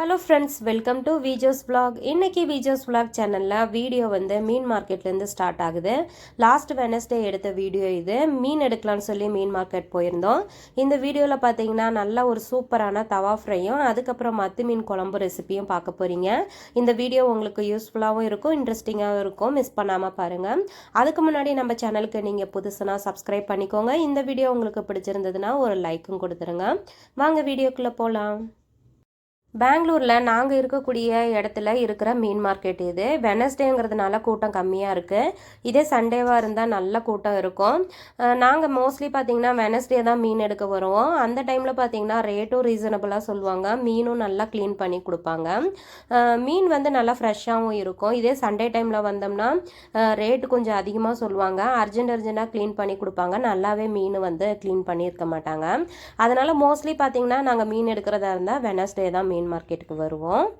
Hello friends welcome to Vijos vlog. இன்றைக்கி Vijos vlog சேனலில் video வந்து மீன் மார்க்கெட்லேருந்து ஸ்டார்ட் ஆகுது. லாஸ்ட் வெனஸ்டே எடுத்த வீடியோ இது. மீன் எடுக்கலாம்னு சொல்லி மீன் மார்க்கெட் போயிருந்தோம். இந்த வீடியோவில் பார்த்தீங்கன்னா நல்ல ஒரு சூப்பரான தவா ஃப்ரையும் அதுக்கப்புறம் மத்து மீன் குழம்பு ரெசிபியும் பார்க்க போகிறீங்க இந்த வீடியோ உங்களுக்கு யூஸ்ஃபுல்லாகவும் இருக்கும் இன்ட்ரெஸ்டிங்காகவும் இருக்கும். மிஸ் பண்ணாமல் பாருங்கள் அதுக்கு முன்னாடி நம்ம சேனலுக்கு நீங்கள் புதுசுனா சப்ஸ்கிரைப் பண்ணிக்கோங்க. இந்த வீடியோ உங்களுக்கு பிடிச்சிருந்ததுன்னா ஒரு லைக்கும் கொடுத்துருங்க. வாங்க வீடியோக்குள்ளே போகலாம் பெங்களூரில் நாங்கள் இருக்கக்கூடிய இடத்துல இருக்கிற மீன் மார்க்கெட் இது. வெனஸ்டேங்கிறதுனால கூட்டம் கம்மியாக இருக்குது இதே சண்டேவாக இருந்தால் நல்ல கூட்டம் இருக்கும். நாங்கள் மோஸ்ட்லி பார்த்தீங்கன்னா வெனஸ்டே தான் மீன் எடுக்க வருவோம். அந்த டைமில் பார்த்திங்கன்னா ரேட்டும் ரீசனபிளாக சொல்லுவாங்க. மீனும் நல்லா க்ளீன் பண்ணி கொடுப்பாங்க. மீன் வந்து நல்லா ஃப்ரெஷ்ஷாகவும் இருக்கும். இதே சண்டே டைமில் வந்தோம்னா ரேட்டு கொஞ்சம் அதிகமாக சொல்லுவாங்க. அர்ஜென்ட் அர்ஜென்ட்டாக க்ளீன் பண்ணி கொடுப்பாங்க. நல்லாவே மீன் வந்து க்ளீன் பண்ணியிருக்க மாட்டாங்க. அதனால் மோஸ்ட்லி பார்த்தீங்கன்னா நாங்கள் மீன் எடுக்கிறதா இருந்தால் வெனஸ்டே தான் மீன் மார்க்கெட்டுக்கு வருவோம்.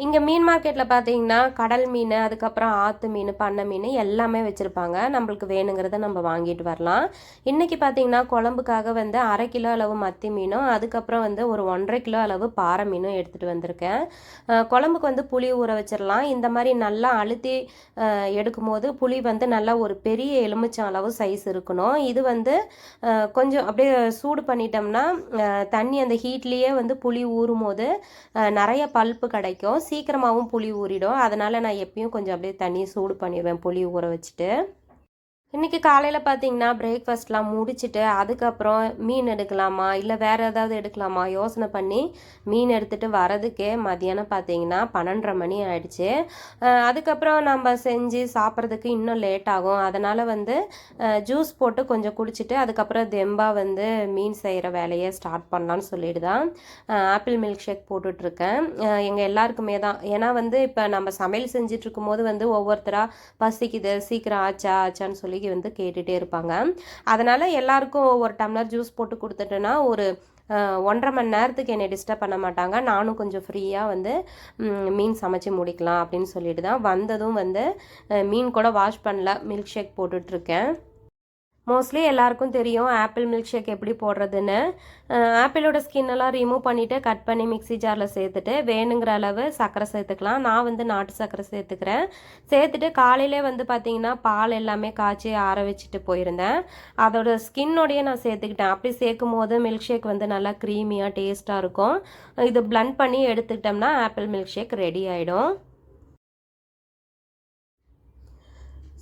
இங்கே மீன் மார்க்கெட்டில் பார்த்தீங்கன்னா கடல் மீன் அதுக்கப்புறம் ஆற்று மீன் பண்ணை மீன் எல்லாமே வச்சுருப்பாங்க. நம்மளுக்கு வேணுங்கிறத நம்ம வாங்கிட்டு வரலாம். இன்றைக்கி பார்த்தீங்கன்னா குழம்புக்காக வந்து அரை கிலோ அளவு மத்தி மீனும் அதுக்கப்புறம் வந்து ஒரு ஒன்றரை கிலோ அளவு பாறை மீனும் எடுத்துகிட்டு வந்திருக்கேன். குழம்புக்கு வந்து புளி ஊற வச்சிடலாம் இந்த மாதிரி நல்லா அழுத்தி எடுக்கும்போது புளி வந்து நல்லா ஒரு பெரிய எலுமிச்சம் அளவு சைஸ் இருக்கணும். இது வந்து கொஞ்சம் அப்படியே சூடு பண்ணிட்டோம்னா தண்ணி அந்த ஹீட்லேயே வந்து புளி ஊறும் போது நிறைய பல்ப்பு கிடைக்கும். சீக்கிரமாகவும் புளி ஊறிடும். அதனால் நான் எப்பயும் கொஞ்சம் அப்படியே தண்ணியை சூடு பண்ணிடுவேன் புளி ஊற வச்சுட்டு. இன்றைக்கி காலையில் பார்த்தீங்கன்னா பிரேக்ஃபாஸ்ட்லாம் முடிச்சுட்டு அதுக்கப்புறம் மீன் எடுக்கலாமா? இல்லை வேறு ஏதாவது எடுக்கலாமா? யோசனை பண்ணி மீன் எடுத்துகிட்டு வரதுக்கே மதியானம் பார்த்தீங்கன்னா பன்னெண்டரை மணி ஆயிடுச்சு. அதுக்கப்புறம் நம்ம செஞ்சு சாப்பிட்றதுக்கு இன்னும் லேட் ஆகும். அதனால் வந்து ஜூஸ் போட்டு கொஞ்சம் குடிச்சிட்டு அதுக்கப்புறம் தெம்பாக வந்து மீன் செய்கிற வேலையை ஸ்டார்ட் பண்ணலான்னு சொல்லிட்டு தான் ஆப்பிள் மில்க் ஷேக் போட்டுட்ருக்கேன் எங்கள் எல்லாருக்குமே தான். ஏன்னா வந்து இப்போ நம்ம சமையல் செஞ்சிட்ருக்கும் போது வந்து ஒவ்வொருத்தராக பசிக்குது சீக்கிரம் ஆச்சா ஆச்சான்னு சொல்லி வந்து கேட்டுகிட்டே இருப்பாங்க. அதனால் எல்லாருக்கும் ஒரு டம்ளர் ஜூஸ் போட்டு கொடுத்துட்டோன்னா ஒரு ஒன்றரை மணி நேரத்துக்கு என்னை டிஸ்டர்ப் பண்ண மாட்டாங்க. நானும் கொஞ்சம் ஃப்ரீயாக வந்து மீன் சமைச்சு முடிக்கலாம் அப்படின்னு சொல்லிட்டு தான் வந்ததும் வந்து மீன் கூட வாஷ் பண்ணல மில்க் ஷேக் போட்டுட்ருக்கேன் மோஸ்ட்லி எல்லாருக்கும் தெரியும் ஆப்பிள் மில்க் ஷேக் எப்படி போடுறதுன்னு. ஆப்பிளோட ஸ்கின் எல்லாம் ரிமூவ் பண்ணிவிட்டு கட் பண்ணி மிக்ஸி ஜாரில் சேர்த்துட்டு வேணுங்கிற அளவு சர்க்கரை சேர்த்துக்கலாம். நான் வந்து நாட்டு சர்க்கரை சேர்த்துக்கிறேன். சேர்த்துட்டு காலையிலே வந்து பார்த்தீங்கன்னா பால் எல்லாமே காய்ச்சி ஆற வச்சுட்டு போயிருந்தேன். அதோட ஸ்கின்னோடையே நான் சேர்த்துக்கிட்டேன். அப்படி சேர்க்கும் போது மில்க் ஷேக் வந்து நல்லா க்ரீமியாக டேஸ்ட்டாக இருக்கும். இது பிளண்ட் பண்ணி எடுத்துக்கிட்டோம்னா ஆப்பிள் மில்க் ஷேக் ரெடி ஆகிடும்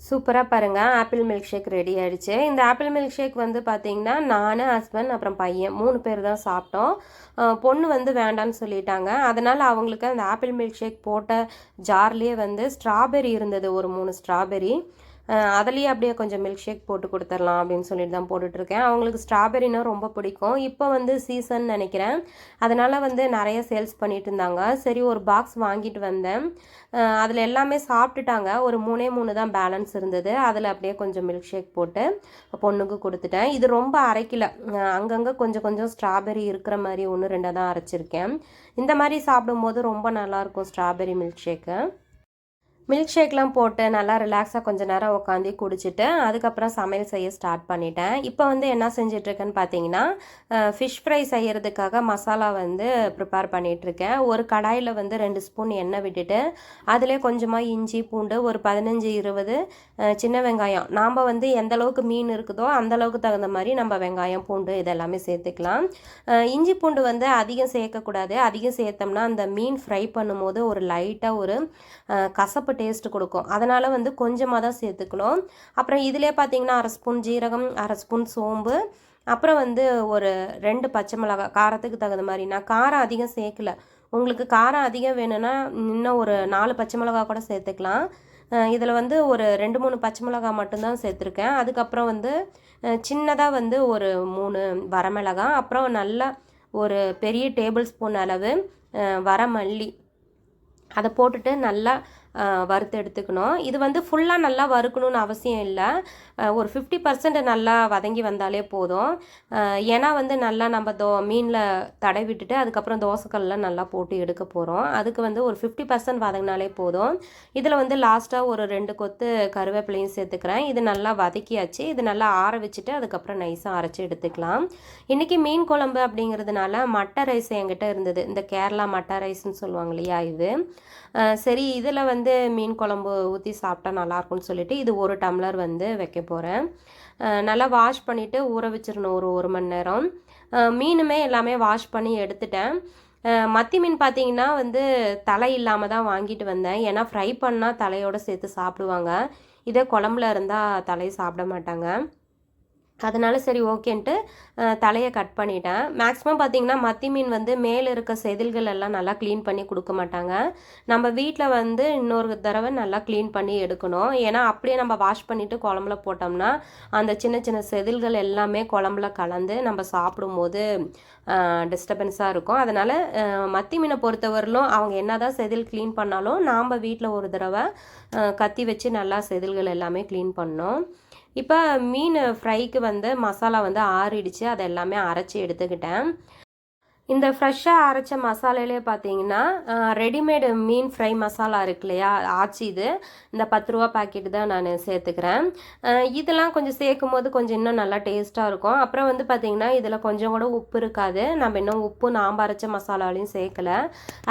சூப்பராக பாருங்கள் ஆப்பிள் மில்க் ஷேக் ரெடி ஆகிடுச்சு இந்த ஆப்பிள் மில்க் ஷேக் வந்து பார்த்தீங்கன்னா நான் ஹஸ்பண்ட் அப்புறம் பையன் மூணு பேர் தான் சாப்பிட்டோம். பொண்ணு வந்து வேண்டான்னு சொல்லிட்டாங்க. அதனால் அவங்களுக்கு அந்த ஆப்பிள் மில்க் ஷேக் போட்ட ஜார்லேயே வந்து ஸ்ட்ராபெரி இருந்தது. ஒரு மூணு ஸ்ட்ராபெரி அதுலேயே அப்படியே கொஞ்சம் மில்க் ஷேக் போட்டு கொடுத்துடலாம் அப்படின்னு சொல்லிட்டு தான் போட்டுட்ருக்கேன். அவங்களுக்கு ஸ்ட்ராபெரினா ரொம்ப பிடிக்கும். இப்போ வந்து சீசன் நினைக்கிறேன். அதனால் வந்து நிறைய சேல்ஸ் பண்ணிட்டு இருந்தாங்க. சரி ஒரு பாக்ஸ் வாங்கிட்டு வந்தேன். அதில் எல்லாமே சாப்பிட்டுட்டாங்க. ஒரு மூணே மூணு தான் பேலன்ஸ் இருந்தது. அதில் அப்படியே கொஞ்சம் மில்க் ஷேக் போட்டு பொண்ணுக்கு கொடுத்துட்டேன். இது ரொம்ப அரைக்கல அங்கங்கே கொஞ்சம் கொஞ்சம் ஸ்ட்ராபெரி இருக்கிற மாதிரி ஒன்று ரெண்டாக தான் அரைச்சிருக்கேன். இந்த மாதிரி சாப்பிடும்போது ரொம்ப நல்லாயிருக்கும் ஸ்ட்ராபெரி மில்க் ஷேக்கு மில்க் ஷேக்லாம் போட்டு நல்லா ரிலாக்ஸாக கொஞ்ச நேரம் உட்காந்து குடிச்சிட்டு அதுக்கப்புறம் சமையல் செய்ய ஸ்டார்ட் பண்ணிட்டேன். இப்போ வந்து என்ன செஞ்சிட்ருக்கேன்னு பார்த்தீங்கன்னா ஃபிஷ் ஃப்ரை செய்கிறதுக்காக மசாலா வந்து ப்ரிப்பேர் பண்ணிகிட்ருக்கேன் ஒரு கடாயில் வந்து ரெண்டு ஸ்பூன் எண்ணெய் விட்டுட்டு அதிலே கொஞ்சமாக இஞ்சி பூண்டு ஒரு பதினஞ்சு இருபது சின்ன வெங்காயம். நாம் வந்து எந்த அளவுக்கு மீன் இருக்குதோ அந்த அளவுக்கு தகுந்த மாதிரி நம்ம வெங்காயம் பூண்டு இதெல்லாமே சேர்த்துக்கலாம். இஞ்சி பூண்டு வந்து அதிகம் சேர்க்கக்கூடாது. அதிகம் சேர்த்தோம்னா அந்த மீன் ஃப்ரை பண்ணும்போது ஒரு லைட்டாக ஒரு கசப்பட்டு டேஸ்ட் கொடுக்கும். அதனால் வந்து கொஞ்சமாக தான் சேர்த்துக்கணும். அப்புறம் இதிலே பார்த்தீங்கன்னா அரை ஸ்பூன் ஜீரகம் அரை ஸ்பூன் சோம்பு அப்புறம் வந்து ஒரு ரெண்டு பச்சை மிளகாய் காரத்துக்கு தகுந்த மாதிரி. நான் காரம் அதிகம் சேர்க்கல. உங்களுக்கு காரம் அதிகம் வேணும்னா இன்னும் ஒரு நாலு பச்சை மிளகாய் கூட சேர்த்துக்கலாம். இதில் வந்து ஒரு ரெண்டு மூணு பச்சை மிளகாய் மட்டும்தான் சேர்த்துருக்கேன். அதுக்கப்புறம் வந்து சின்னதாக வந்து ஒரு மூணு வரமிளகாய் அப்புறம் நல்லா ஒரு பெரிய டேபிள் ஸ்பூன் அளவு வரமல்லி. அதை போட்டுட்டு நல்லா வறுத்து எடுத்துக்கணும். இது வந்து ஃபுல்லாக நல்லா வறுக்கணும்னு அவசியம் இல்லை. ஒரு ஃபிஃப்டி பர்சன்ட் நல்லா வதங்கி வந்தாலே போதும். ஏன்னா வந்து நல்லா நம்ம தோ மீனில் தடை விட்டுட்டு அதுக்கப்புறம் தோசைக்கல்லாம் நல்லா போட்டு எடுக்க போகிறோம் அதுக்கு வந்து ஒரு ஃபிஃப்டி பர்சன்ட் வதங்கினாலே போதும். இதில் வந்து லாஸ்ட்டாக ஒரு ரெண்டு கொத்து கருவேப்பிலையும் சேர்த்துக்கிறேன். இது நல்லா வதக்கியாச்சு. இது நல்லா ஆற வச்சுட்டு அதுக்கப்புறம் நைஸாக அரைச்சி எடுத்துக்கலாம். இன்றைக்கி மீன் குழம்பு அப்படிங்கிறதுனால மட்டை ரைஸ் என்கிட்ட இருந்தது. இந்த கேரளா மட்டை ரைஸ்ன்னு சொல்லுவாங்க இல்லையா இது? சரி இதில் வந்து வந்து மீன் குழம்பு ஊற்றி சாப்பிட்டா நல்லாயிருக்கும்னு சொல்லிட்டு இது ஒரு டம்ளர் வந்து வைக்க போகிறேன் நல்லா வாஷ் பண்ணிவிட்டு ஊற வச்சிடணும் ஒரு ஒரு மணி நேரம். மீனுமே எல்லாமே வாஷ் பண்ணி எடுத்துட்டேன். மத்தி மீன் பார்த்தீங்கன்னா வந்து தலை இல்லாமல் தான் வாங்கிட்டு வந்தேன். ஏன்னா ஃப்ரை பண்ணால் தலையோடு சேர்த்து சாப்பிடுவாங்க. இதே குழம்புல இருந்தால் தலையை சாப்பிட மாட்டாங்க. அதனால சரி ஓகேன்ட்டு தலையை கட் பண்ணிட்டேன். மேக்ஸிமம் பார்த்திங்கன்னா மத்தி மீன் வந்து மேலே இருக்க செதில்கள் எல்லாம் நல்லா க்ளீன் பண்ணி கொடுக்க மாட்டாங்க. நம்ம வீட்டில் வந்து இன்னொரு தடவை நல்லா க்ளீன் பண்ணி எடுக்கணும். ஏன்னா அப்படியே நம்ம வாஷ் பண்ணிவிட்டு குழம்புல போட்டோம்னா அந்த சின்ன சின்ன செதில்கள் எல்லாமே குழம்புல கலந்து நம்ம சாப்பிடும்போது டிஸ்டர்பன்ஸாக இருக்கும். அதனால் மத்தி மீனை பொறுத்தவரையிலும் அவங்க என்ன தான் செதில் க்ளீன் பண்ணாலும் நாம் வீட்டில் ஒரு தடவை கத்தி வச்சு நல்லா செதில்கள் எல்லாமே க்ளீன் பண்ணோம் இப்போ மீன் ஃப்ரைக்கு வந்து மசாலா வந்து ஆறிடுச்சு. அதை எல்லாமே அரைச்சி எடுத்துக்கிட்டேன். இந்த ஃப்ரெஷ்ஷாக அரைச்ச மசாலையிலே பார்த்தீங்கன்னா ரெடிமேடு மீன் ஃப்ரை மசாலா இருக்கு இல்லையா? ஆச்சி இது. இந்த பத்து ரூபா பாக்கெட் தான் நான் சேர்த்துக்கிறேன். இதெல்லாம் கொஞ்சம் சேர்க்கும் போது கொஞ்சம் இன்னும் நல்லா டேஸ்ட்டாக இருக்கும். அப்புறம் வந்து பார்த்திங்கன்னா இதில் கொஞ்சம் கூட உப்பு இருக்காது. நம்ம இன்னும் உப்பு நாம் அரைச்ச மசாலாலையும் சேர்க்கலை.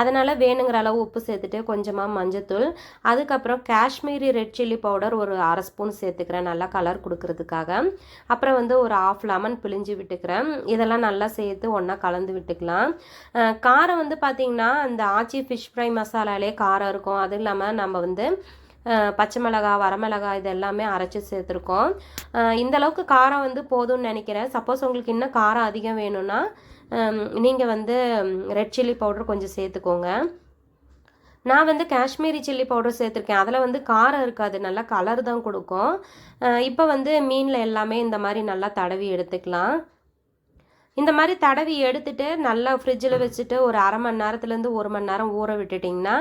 அதனால் வேணுங்கிற அளவு உப்பு சேர்த்துட்டு கொஞ்சமாக மஞ்சத்தூள். அதுக்கப்புறம் காஷ்மீரி ரெட் சில்லி பவுடர் ஒரு அரை ஸ்பூன் சேர்த்துக்கிறேன். நல்லா கலர் கொடுக்கறதுக்காக. அப்புறம் வந்து ஒரு ஆஃப் லெமன் பிழிஞ்சு விட்டுக்கிறேன். இதெல்லாம் நல்லா சேர்த்து ஒன்றா கலந்து விட்டுக்கலாம். சேர்த்துக்கலாம் காரம் வந்து பார்த்திங்கன்னா அந்த ஆச்சி ஃபிஷ் ஃப்ரை மசாலாலே காரம் இருக்கும். அதுவும் இல்லாமல் நம்ம வந்து பச்சை மிளகா வரமிளகா இது எல்லாமே அரைச்சி சேர்த்துருக்கோம். இந்த அளவுக்கு காரம் வந்து போதும்னு நினைக்கிறேன். சப்போஸ் உங்களுக்கு இன்னும் காரம் அதிகம் வேணும்னா நீங்கள் வந்து ரெட் சில்லி பவுடர் கொஞ்சம் சேர்த்துக்கோங்க. நான் வந்து காஷ்மீரி சில்லி பவுடர் சேர்த்துருக்கேன். அதில் வந்து காரம் இருக்காது. நல்லா கலர் தான் கொடுக்கும். இப்போ வந்து மீனில் எல்லாமே இந்த மாதிரி நல்லா தடவி எடுத்துக்கலாம். இந்த மாதிரி தடவி எடுத்துட்டு நல்லா ஃப்ரிட்ஜில் வச்சுட்டு ஒரு அரை மணி நேரத்துலேருந்து ஒரு மணி நேரம் ஊற விட்டுட்டிங்கன்னா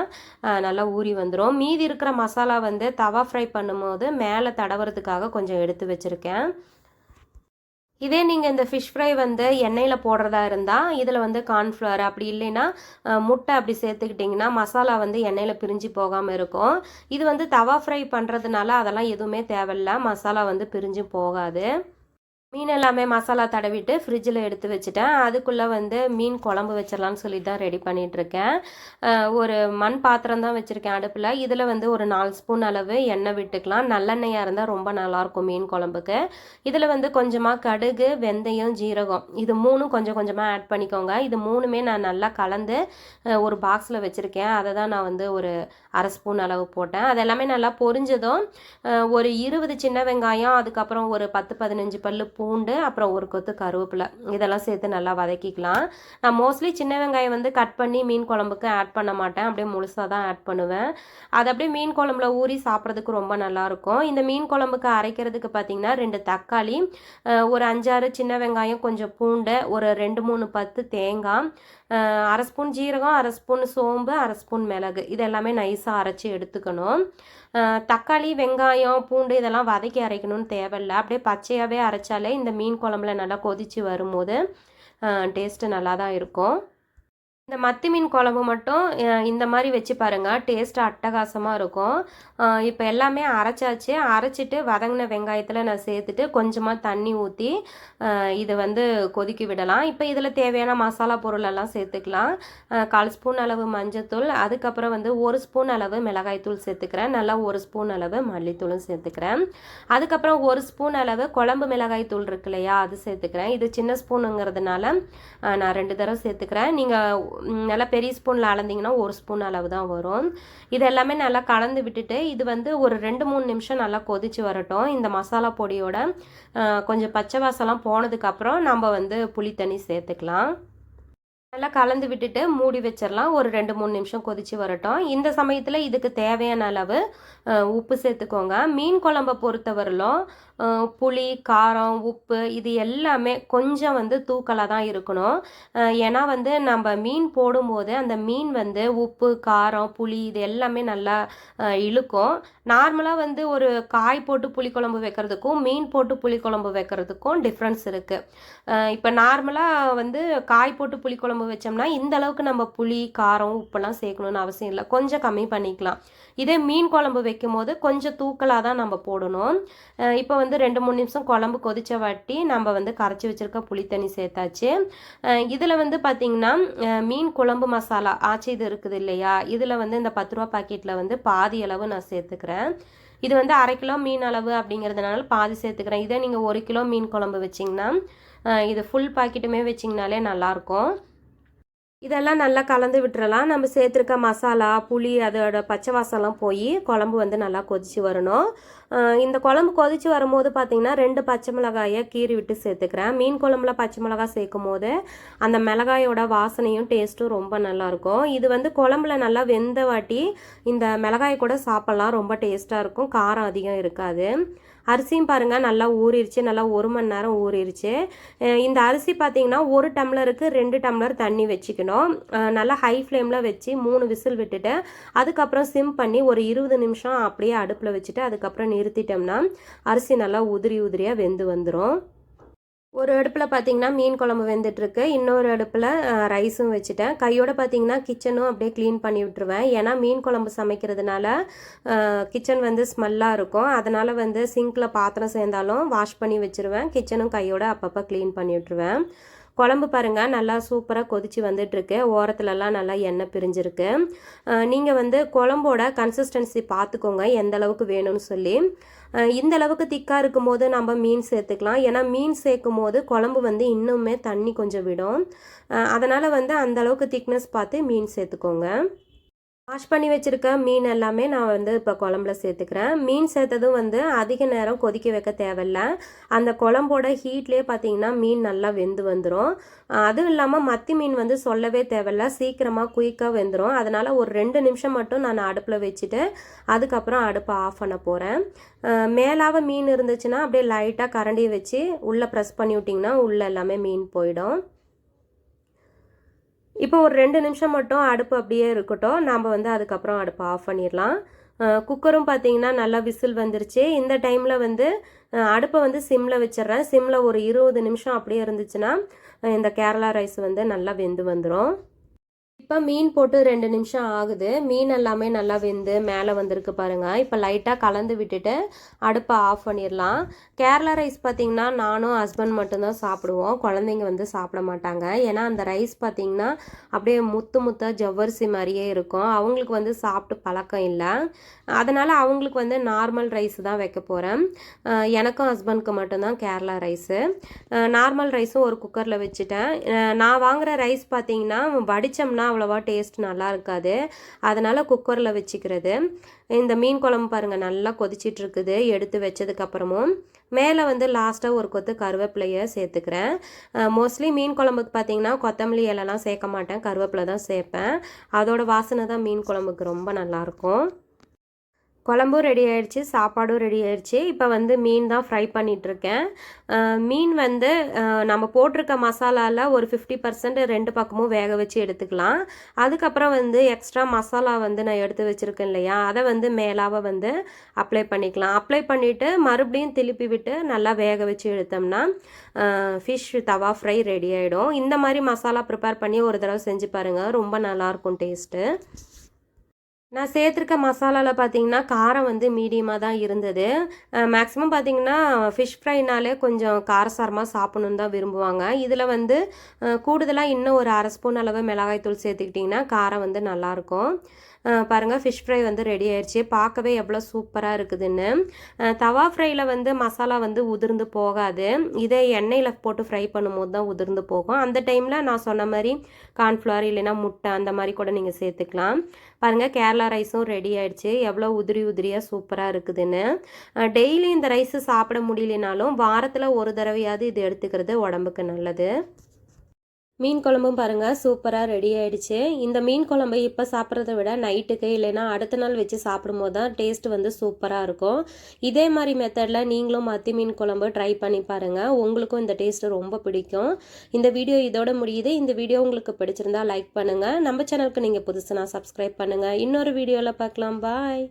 நல்லா ஊறி வந்துடும் மீதி இருக்கிற மசாலா வந்து தவா ஃப்ரை பண்ணும்போது மேலே தடவுறதுக்காக கொஞ்சம் எடுத்து வச்சுருக்கேன். இதே நீங்கள் இந்த ஃபிஷ் ஃப்ரை வந்து எண்ணெயில் போடுறதா இருந்தால் இதில் வந்து கார்ன்ஃப்ளவர் அப்படி இல்லைன்னா முட்டை அப்படி சேர்த்துக்கிட்டிங்கன்னா மசாலா வந்து எண்ணெயில் பிரிஞ்சு போகாமல் இருக்கும். இது வந்து தவா ஃப்ரை பண்ணுறதுனால அதெல்லாம் எதுவுமே தேவையில்ல. மசாலா வந்து பிரிஞ்சு போகாது. மீன் எல்லாமே மசாலா தடவிட்டு ஃப்ரிட்ஜில் எடுத்து வச்சுட்டேன். அதுக்குள்ளே வந்து மீன் குழம்பு வச்சிடலான்னு சொல்லி தான் ரெடி பண்ணிகிட்ருக்கேன் ஒரு மண் பாத்திரம் தான் வச்சுருக்கேன் அடுப்பில். இதில் வந்து ஒரு நாலு ஸ்பூன் அளவு எண்ணெய் விட்டுக்கலாம். நல்லெண்ணெயாக இருந்தால் ரொம்ப நல்லாயிருக்கும் மீன் குழம்புக்கு. இதில் வந்து கொஞ்சமாக கடுகு வெந்தயம் ஜீரகம். இது மூணும் கொஞ்சம் கொஞ்சமாக ஆட் பண்ணிக்கோங்க. இது மூணுமே நான் நல்லா கலந்து ஒரு பாக்ஸில் வச்சுருக்கேன். அதை தான் நான் வந்து ஒரு அரை ஸ்பூன் அளவு போட்டேன். அது எல்லாமே நல்லா பொரிஞ்சதும் ஒரு இருபது சின்ன வெங்காயம் அதுக்கப்புறம் ஒரு பத்து பதினஞ்சு பல்லு பூண்டு அப்புறம் ஒரு கொத்து கருவேப்பிலை. இதெல்லாம் சேர்த்து நல்லா வதக்கிக்கலாம். நான் மோஸ்ட்லி சின்ன வெங்காயம் வந்து கட் பண்ணி மீன் குழம்புக்கு ஆட் பண்ண மாட்டேன். அப்படியே முழுசாக தான் ஆட் பண்ணுவேன். அது அப்படியே மீன் குழம்புல ஊறி சாப்பிட்றதுக்கு ரொம்ப நல்லாயிருக்கும் இந்த மீன் குழம்புக்கு அரைக்கிறதுக்கு பார்த்திங்கன்னா ரெண்டு தக்காளி ஒரு அஞ்சாறு சின்ன வெங்காயம் கொஞ்சம் பூண்டு ஒரு ரெண்டு மூணு பத்து தேங்காய் அரை ஸ்பூன் ஜீரகம் அரை ஸ்பூன் சோம்பு அரை ஸ்பூன் மிளகு. இது எல்லாமே நைஸாக அரைச்சி எடுத்துக்கணும். தக்காளி வெங்காயம் பூண்டு இதெல்லாம் வதக்கி அரைக்கணும்னு தேவையில்லை. அப்படியே பச்சையாகவே அரைச்சாலே இந்த மீன் குழம்புல நல்லா கொதித்து வரும்போது டேஸ்ட்டு நல்லா தான் இருக்கும். இந்த மத்தி மீன் குழம்பு மட்டும் இந்த மாதிரி வச்சு பாருங்கள் டேஸ்ட்டு அட்டகாசமாக இருக்கும். இப்போ எல்லாமே அரைச்சாச்சு. அரைச்சிட்டு வதங்கின வெங்காயத்தில் நான் சேர்த்துட்டு கொஞ்சமாக தண்ணி ஊற்றி இதை வந்து கொதிக்க விடலாம். இப்போ இதில் தேவையான மசாலா பொருளெல்லாம் சேர்த்துக்கலாம். கால் ஸ்பூன் அளவு மஞ்சத்தூள். அதுக்கப்புறம் வந்து ஒரு ஸ்பூன் அளவு மிளகாய்த்தூள் சேர்த்துக்கிறேன். நல்லா ஒரு ஸ்பூன் அளவு மல்லித்தூளும் சேர்த்துக்கிறேன். அதுக்கப்புறம் ஒரு ஸ்பூன் அளவு குழம்பு மிளகாய் தூள் இருக்கு இல்லையா அது சேர்த்துக்கிறேன். இது சின்ன ஸ்பூனுங்கிறதுனால நான் ரெண்டு தடவை சேர்த்துக்கிறேன். நீங்கள் நல்லா பெரிய ஸ்பூனில் அளந்திங்கன்னா ஒரு ஸ்பூன் அளவு தான் வரும். இது எல்லாமே நல்லா கலந்து விட்டுட்டு இது வந்து ஒரு ரெண்டு மூணு நிமிஷம் நல்லா கொதித்து வரட்டும். இந்த மசாலா பொடியோட கொஞ்சம் பச்சை வாசலாம் போனதுக்கப்புறம் நம்ம வந்து புளி தண்ணி சேர்த்துக்கலாம். நல்லா கலந்து விட்டுட்டு மூடி வச்சிடலாம் ஒரு ரெண்டு மூணு நிமிஷம் கொதித்து வரட்டும். இந்த சமயத்தில் இதுக்கு தேவையான அளவு உப்பு சேர்த்துக்கோங்க. மீன் குழம்பை பொறுத்தவரையிலும் புளி காரம் உப்பு இது எல்லாமே கொஞ்சம் வந்து தூக்கலாக தான் இருக்கணும். ஏன்னா வந்து நம்ம மீன் போடும்போது அந்த மீன் வந்து உப்பு காரம் புளி இது எல்லாமே நல்லா இழுக்கும். நார்மலாக வந்து ஒரு காய் போட்டு புளிக்குழம்பு வைக்கிறதுக்கும் மீன் போட்டு புளிக்குழம்பு வைக்கிறதுக்கும் டிஃப்ரென்ஸ் இருக்குது இப்போ நார்மலாக வந்து காய் போட்டு புளிக்குழம்பு வச்சோம்னா இந்த அளவுக்கு நம்ம புளி காரம் உப்பெல்லாம் சேர்க்கணும்னு அவசியம் இல்லை. கொஞ்சம் கம்மி பண்ணிக்கலாம். இதே மீன் குழம்பு வைக்கும் போது கொஞ்சம் தூக்கலாக தான் நம்ம போடணும். இப்போ வந்து வந்து ரெண்டு மூணு நிமிஷம் குழம்பு கொதிச்ச வாட்டி நம்ம வந்து கரைச்சி வச்சிருக்க புளித்தண்ணி சேர்த்தாச்சு. இதில் வந்து பார்த்திங்கன்னா மீன் குழம்பு மசாலா ஆச்சு இது இருக்குது இல்லையா? இதில் வந்து இந்த பத்து ரூபா பாக்கெட்டில் வந்து பாதி அளவு நான் சேர்த்துக்கிறேன். இது வந்து அரை கிலோ மீன் அளவு அப்படிங்கிறதுனால பாதி சேர்த்துக்கிறேன். இதே நீங்கள் ஒரு கிலோ மீன் குழம்பு வச்சிங்கன்னா இது ஃபுல் பாக்கெட்டுமே வச்சிங்கனாலே நல்லாயிருக்கும். இதெல்லாம் நல்லா கலந்து விட்டுறலாம். நம்ம சேர்த்துருக்க மசாலா புளி அதோட பச்சை வாசம்லாம் போய் குழம்பு வந்து நல்லா கொதிச்சு வரணும். இந்த குழம்பு கொதிச்சு வரும்போது பார்த்திங்கன்னா ரெண்டு பச்சை மிளகாயை கீறி விட்டு சேர்த்துக்கிறேன். மீன் குழம்புல பச்சை மிளகாய் சேர்க்கும் போது அந்த மிளகாயோட வாசனையும் டேஸ்ட்டும் ரொம்ப நல்லாயிருக்கும் இது வந்து குழம்புல நல்லா வெந்த வாட்டி இந்த மிளகாய் கூட சாப்பிட்லாம். ரொம்ப டேஸ்ட்டாக இருக்கும். காரம் அதிகம் இருக்காது. அரிசியும் பாருங்கள் நல்லா ஊறிடுச்சு நல்லா ஒரு மணி நேரம் ஊறிடுச்சு இந்த அரிசி பார்த்திங்கன்னா ஒரு டம்ளருக்கு ரெண்டு டம்ளர் தண்ணி வச்சுக்கணும். நல்லா ஹை ஃப்ளேமில் வச்சு மூணு விசில் விட்டுட்டு அதுக்கப்புறம் சிம் பண்ணி ஒரு இருபது நிமிஷம் அப்படியே அடுப்பில் வச்சுட்டு அதுக்கப்புறம் நிறுத்திட்டோம்னா அரிசி நல்லா உதிரி உதிரியாக வெந்து வந்துடும் ஒரு அடுப்பில் பார்த்தீங்கன்னா மீன் குழம்பு வெந்துட்டுருக்கு. இன்னொரு அடுப்பில் ரைஸும் வச்சுட்டேன். கையோட பார்த்தீங்கன்னா கிச்சனும் அப்படியே க்ளீன் பண்ணி விட்டுருவேன். ஏன்னா மீன் குழம்பு சமைக்கிறதுனால கிச்சன் வந்து ஸ்மெல்லாக இருக்கும். அதனால் வந்து சிங்கில் பாத்திரம் சேர்ந்தாலும் வாஷ் பண்ணி வச்சுருவேன். கிச்சனும் கையோட அப்பப்போ க்ளீன் பண்ணி விட்டுருவேன். குழம்பு பாருங்கள் நல்லா சூப்பராக கொதிச்சு வந்துட்டுருக்கு. ஓரத்துலலாம் நல்லா எண்ணெய் பிரிஞ்சிருக்கு. நீங்கள் வந்து குழம்போட கன்சிஸ்டன்சி பார்த்துக்கோங்க எந்த அளவுக்கு வேணும்னு சொல்லி. இந்த அளவுக்கு திக்காக இருக்கும்போது நம்ம மீன் சேர்த்துக்கலாம். ஏன்னா மீன் சேர்க்கும் போது குழம்பு வந்து இன்னுமே தண்ணி கொஞ்சம் விடும். அதனால் வந்து அந்த அளவுக்கு திக்னஸ் பார்த்து மீன் சேர்த்துக்கோங்க. வாஷ் பண்ணி வச்சுருக்க மீன் எல்லாமே நான் வந்து இப்போ குழம்புல சேர்த்துக்கிறேன். மீன் சேர்த்ததும் வந்து அதிக நேரம் கொதிக்க வைக்க தேவையில்ல. அந்த குழம்போட ஹீட்லேயே பார்த்தீங்கன்னா மீன் நல்லா வெந்து வந்துடும் அதுவும் இல்லாமல் மத்தி மீன் வந்து சொல்லவே தேவையில்ல. சீக்கிரமாக குயிக்காக வெந்துடும் அதனால் ஒரு ரெண்டு நிமிஷம் மட்டும் நான் அடுப்பில் வச்சுட்டு அதுக்கப்புறம் அடுப்பை ஆஃப் பண்ண போகிறேன் மேலாக மீன் இருந்துச்சுன்னா அப்படியே லைட்டாக கரண்டியை வச்சு உள்ளே ப்ரெஸ் பண்ணி விட்டிங்கன்னா உள்ளே எல்லாமே மீன் போயிடும். இப்போ ஒரு ரெண்டு நிமிஷம் மட்டும் அடுப்பு அப்படியே இருக்கட்டும். நாம் வந்து அதுக்கப்புறம் அடுப்பை ஆஃப் பண்ணிடலாம். குக்கரும் பார்த்தீங்கன்னா நல்லா விசில் வந்துருச்சு. இந்த டைமில் வந்து அடுப்பை வந்து சிம்மில் வச்சிடுறேன். சிம்மில் ஒரு இருபது நிமிஷம் அப்படியே இருந்துச்சுன்னா இந்த கேரளா ரைஸ் வந்து நல்லா வெந்து வந்துடும் இப்போ மீன் போட்டு ரெண்டு நிமிஷம் ஆகுது. மீன் எல்லாமே நல்லா வெந்து மேலே வந்திருக்கு பாருங்கள் இப்போ லைட்டாக கலந்து விட்டுட்டு அடுப்பை ஆஃப் பண்ணிடலாம் கேரளா ரைஸ் பார்த்திங்கன்னா நானும் ஹஸ்பண்ட் மட்டும்தான் சாப்பிடுவோம். குழந்தைங்க வந்து சாப்பிட மாட்டாங்க. ஏன்னா அந்த ரைஸ் பார்த்திங்கன்னா அப்படியே முத்து முத்தாக ஜவ்வரிசி மாதிரியே இருக்கும். அவங்களுக்கு வந்து சாப்பிட்டு பழக்கம் இல்லை. அதனால் அவங்களுக்கு வந்து நார்மல் ரைஸ் தான் வைக்க போகிறேன் எனக்கும் ஹஸ்பண்ட்க்கு மட்டும்தான் கேரளா ரைஸு நார்மல் ரைஸும் ஒரு குக்கரில் வச்சுட்டேன். நான் வாங்குகிற ரைஸ் பார்த்திங்கன்னா வடித்தோம்னா அவ்வளோவா டேஸ்ட் நல்லா இருக்காது. அதனால் குக்கரில் வச்சுக்கிறது. இந்த மீன் குழம்பு பாருங்கள் நல்லா கொதிச்சிட்ருக்குது. எடுத்து வச்சதுக்கப்புறமும் மேலே வந்து லாஸ்ட்டாக ஒரு கொத்து கருவேப்பிலையை சேர்த்துக்கிறேன். மோஸ்ட்லி மீன் குழம்புக்கு பார்த்தீங்கன்னா கொத்தமல்லி இலைலாம் சேர்க்க மாட்டேன். கருவேப்பிலை தான் சேர்ப்பேன். அதோட வாசனை தான் மீன் குழம்புக்கு ரொம்ப நல்லாயிருக்கும் குழம்பும் ரெடி ஆயிடுச்சு சாப்பாடும் ரெடி ஆயிடுச்சு. இப்போ வந்து மீன் தான் ஃப்ரை பண்ணிகிட்ருக்கேன் மீன் வந்து நம்ம போட்டிருக்க மசாலாவில் ஒரு ஃபிஃப்டி பர்சன்ட் ரெண்டு பக்கமும் வேக வச்சு எடுத்துக்கலாம். அதுக்கப்புறம் வந்து எக்ஸ்ட்ரா மசாலா வந்து நான் எடுத்து வச்சுருக்கேன் இல்லையா? அதை வந்து மேலாக வந்து அப்ளை பண்ணிக்கலாம். அப்ளை பண்ணிவிட்டு மறுபடியும் திருப்பி விட்டு நல்லா வேக வச்சு எடுத்தோம்னா ஃபிஷ் தவா ஃப்ரை ரெடி ஆகிடும் இந்த மாதிரி மசாலா ப்ரிப்பேர் பண்ணி ஒரு தடவை செஞ்சு பாருங்கள் ரொம்ப நல்லாயிருக்கும் டேஸ்ட்டு நான் சேர்த்துருக்க மசாலாவில் பார்த்தீங்கன்னா காரம் வந்து மீடியமாக தான் இருந்தது. மேக்ஸிமம் பார்த்தீங்கன்னா ஃபிஷ் ஃப்ரைனாலே கொஞ்சம் காரசாரமாக சாப்பிட்ணுன்னு தான் விரும்புவாங்க. இதில் வந்து கூடுதலாக இன்னும் ஒரு அரை ஸ்பூன் அளவு மிளகாய்த்தூள் சேர்த்துக்கிட்டிங்கன்னா காரம் வந்து நல்லாயிருக்கும் பாருங்கள் ஃபிஷ் ஃப்ரை வந்து ரெடி ஆயிடுச்சு பார்க்கவே எவ்வளோ சூப்பராக இருக்குதுன்னு. தவா ஃப்ரையில் வந்து மசாலா வந்து உதிர்ந்து போகாது. இதே எண்ணெயில் போட்டு ஃப்ரை பண்ணும்போது தான் உதிர்ந்து போகும். அந்த டைமில் நான் சொன்ன மாதிரி கார்ன்ஃப்ளவர் இல்லைன்னா முட்டை அந்த மாதிரி கூட நீங்கள் சேர்த்துக்கலாம். பாருங்கள் கேரளா ரைஸும் ரெடி ஆயிடுச்சு எவ்வளோ உதிரி உதிரியாக சூப்பராக இருக்குதுன்னு. டெய்லி இந்த ரைஸு சாப்பிட முடியலனாலும் வாரத்தில் ஒரு தடவையாவது இது எடுத்துக்கிறது உடம்புக்கு நல்லது. மீன் குழம்பும் பாருங்கள் சூப்பராக ரெடி ஆயிடுச்சு. இந்த மீன் குழம்பு இப்போ சாப்பிட்றத விட நைட்டுக்கு இல்லைன்னா அடுத்த நாள் வச்சு சாப்பிடும்போது தான் டேஸ்ட் வந்து சூப்பராக இருக்கும். இதே மாதிரி மெத்தடில் நீங்களும் மத்தி மீன் குழம்பு ட்ரை பண்ணி பாருங்கள் உங்களுக்கும் இந்த டேஸ்ட் ரொம்ப பிடிக்கும். இந்த வீடியோ இதோட முடியுது. இந்த வீடியோ உங்களுக்கு பிடிச்சிருந்தா லைக் பண்ணுங்கள் நம்ம சேனலுக்கு நீங்கள் புதுசுனா சப்ஸ்கிரைப் பண்ணுங்கள் இன்னொரு வீடியோவில் பார்க்கலாம். பாய்